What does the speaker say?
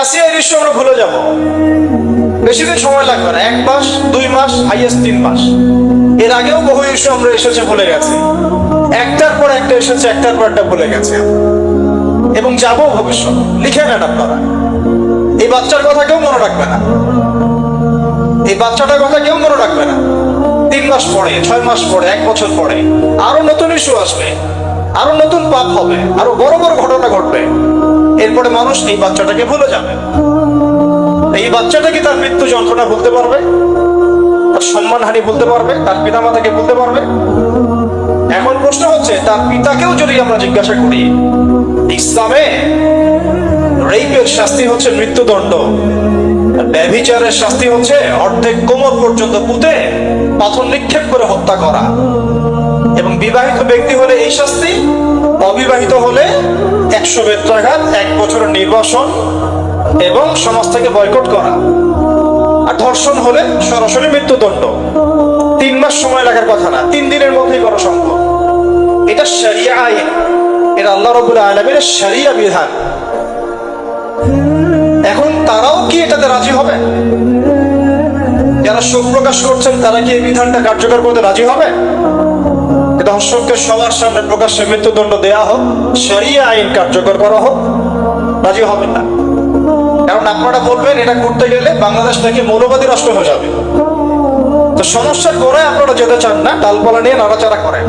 আসি, এই দৃশ্য আমরা ভুলে যাব। বেশি দিন সময় লাগবে না। এক মাস, দুই মাস হাইয়েস্ট তিন মাস। এর আগেও বহু ইস্যু আমরা এসেছে, ভুলে গেছি। একটার পর একটা এসেছে, একটার পর একটা ভুলে গেছে এবং যাব ভবিষ্যৎ লিখে নেন আপনারা। এই বাচ্চার কথা কেউ মনে রাখবে না। এই বাচ্চাটার কথা কেউ মনে রাখবে না। তিন মাস পরে, ছয় মাস পরে, এক বছর পরে, আরও নতুন ইস্যু আসবে। আরও নতুন পাপ হবে। আরও বড় বড় এরপরে মানুষ এই বাচ্চাটাকে ভুলে যাবে। এই বাচ্চাটা কি তার মৃত্যু যন্ত্রণা ভুলতে পারবে, তার সম্মানহানি ভুলতে পারবে, তার পিতামাতাকে ভুলতে পারবে। এখন প্রশ্ন হচ্ছে, তার পিতাকেও যদি আমরা জিজ্ঞাসা করি, ইসলামে রেপের শাস্তি হচ্ছে মৃত্যুদণ্ড, ব্যভিচারের শাস্তি হচ্ছে অর্ধেক কোমর পর্যন্ত পুঁতে পাথর নিক্ষেপ করে হত্যা করা। এবং বিবাহিত ব্যক্তি হলে এই শাস্তি অবিবাহিত হলে একশো বেত্রাঘাত এক বছরের নির্বাসন এবং সমাজ থেকে বয়কট করা। আর ধর্ষণ হলে সরাসরি মৃত্যুদণ্ড। তিন মাস সময় লাগার কথা না, তিন দিনের মধ্যেই করা সম্ভব এটা শরিয়া আইন। এটা আল্লাহ রবুল আলমের শরিয়া বিধান। এখন তারাও কি এটাতে রাজি হবে? যারা শোক প্রকাশ করছেন, তারা কি এই বিধানটা কার্যকর করতে রাজি হবে? দর্শককে সবার সামনে প্রকাশ্যে মৃত্যুদণ্ড দেয়া হোক সেরিয়ে আইন কার্যকর করা হোক, রাজি হবেন না। কারণ আপনারা বলবেন এটা করতে গেলে বাংলাদেশ থেকে মৌলবাদী রাষ্ট্র হয়ে যাবে। তো সমস্যার করে আপনারা যেতে চান না ডালপালা নিয়ে নাড়াচাড়া করেন।